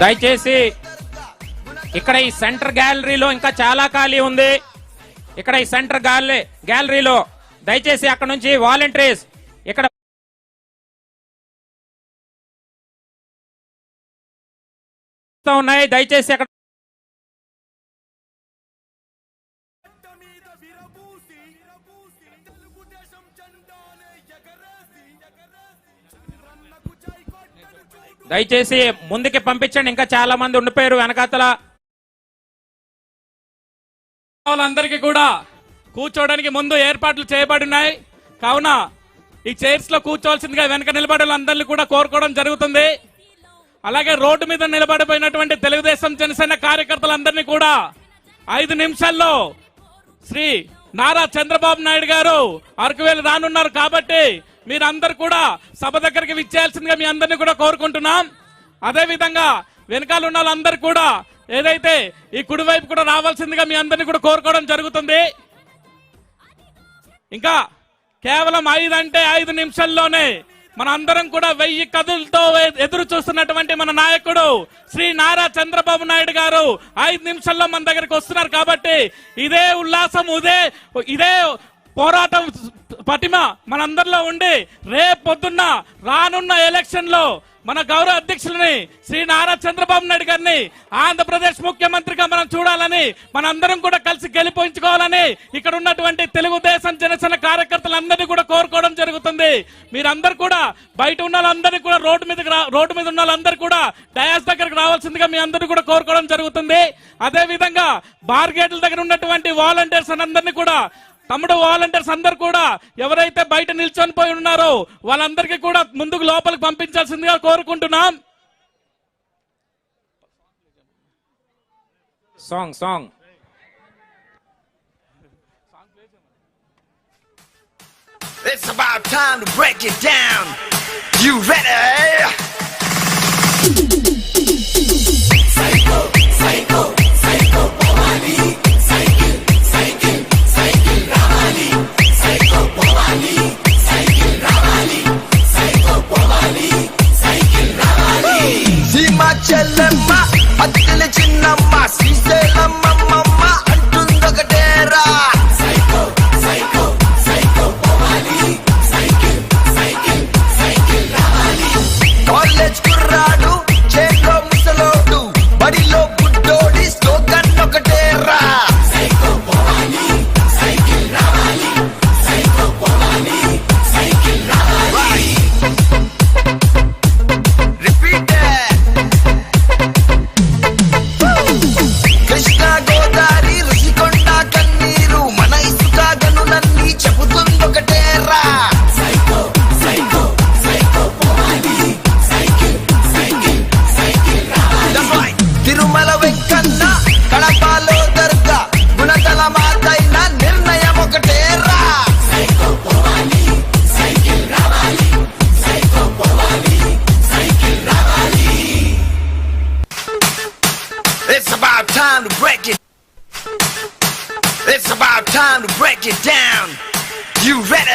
దయచేసి ఇక్కడ ఈ సెంటర్ గ్యాలరీలో ఇంకా చాలా ఖాళీ ఉంది. ఇక్కడ ఈ సెంటర్ గ్యాలరీ గ్యాలరీలో దయచేసి అక్కడ నుంచి వాలంటీర్స్ ఇక్కడ ఉన్నాయి. దయచేసి అక్కడ దయచేసి ముందుకి పంపించండి. ఇంకా చాలా మంది ఉండిపోయారు. వెనకాతల వాళ్ళందరికీ కూడా కూర్చోవడానికి ముందు ఏర్పాట్లు చేయబడినాయి కావున ఈ చైర్స్లో కూర్చోవలసిందిగా వెనక నిలబడే వాళ్ళందరినీ కూడా కోరుకోవడం జరుగుతుంది. అలాగే రోడ్డు మీద నిలబడిపోయినటువంటి తెలుగుదేశం జనసేన కార్యకర్తలందరినీ కూడా ఐదు నిమిషాల్లో శ్రీ నారా చంద్రబాబు నాయుడు గారు అరకువేలు రానున్నారు. కాబట్టి మీరందరు కూడా సభ దగ్గరికి విచ్చేయాల్సిందిగా మీ అందరినీ కూడా కోరుకుంటున్నాం. అదే విధంగా వెనకాల ఉన్న వాళ్ళందరూ కూడా ఏదైతే ఈ కుడివైపు కూడా రావాల్సిందిగా మీ అందరినీ కూడా కోరుకోవడం జరుగుతుంది. ఇంకా కేవలం ఐదు అంటే ఐదు నిమిషాల్లోనే మన అందరం కూడా వెయ్యి కథలతో ఎదురు చూస్తున్నటువంటి మన నాయకుడు శ్రీ నారా చంద్రబాబు నాయుడు గారు ఐదు నిమిషాల్లో మన దగ్గరికి వస్తున్నారు కాబట్టి ఇదే ఉల్లాసం ఇదే ఇదే పోరాటం పటిమ మనందరిలో ఉండి రేపు పొద్దున్న రానున్న ఎలక్షన్లో మన గౌరవ అధ్యక్షులని శ్రీ నారా చంద్రబాబు నాయుడు గారిని ఆంధ్రప్రదేశ్ ముఖ్యమంత్రిగా మనం చూడాలని మనందరం కూడా కలిసి గెలిపించుకోవాలని ఇక్కడ ఉన్నటువంటి తెలుగుదేశం జనసేన కార్యకర్తలందరినీ కూడా కోరుకోవడం జరుగుతుంది. మీరందరూ కూడా బయట ఉన్న వాళ్ళందరినీ కూడా రోడ్డు మీద రోడ్డు మీద ఉన్న వాళ్ళందరూ కూడా డయాస్ దగ్గరకు రావాల్సిందిగా మీ అందరినీ కూడా కోరుకోవడం జరుగుతుంది. అదే విధంగా బార్గేట్ల దగ్గర ఉన్నటువంటి వాలంటీర్స్ అందరినీ కూడా తమ్ముడు వాలంటీర్స్ అందరు కూడా ఎవరైతే బయట నిల్చొని పోయి ఉన్నారో వాళ్ళందరికీ కూడా ముందుకు లోపలికి పంపించాల్సిందిగా కోరుకుంటున్నాం song song It's about time to break it down. You ready? Time to break it. It's about time to break it down. You ready?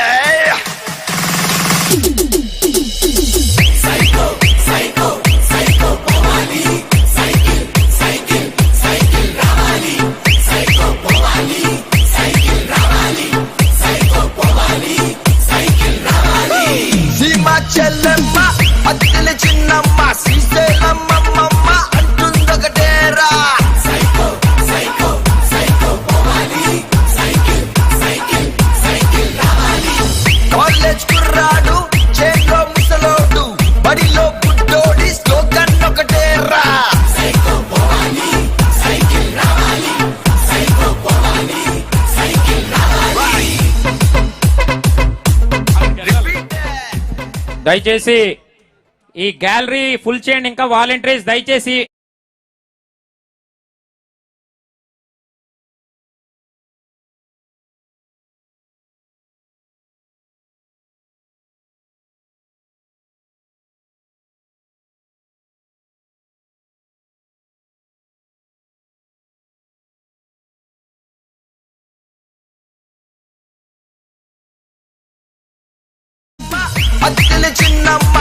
దయచేసి ఈ గ్యాలరీ ఫుల్ చేయండి ఇంకా వాలంటీర్స్ దయచేసి అత్తెల చిన్నమ్మ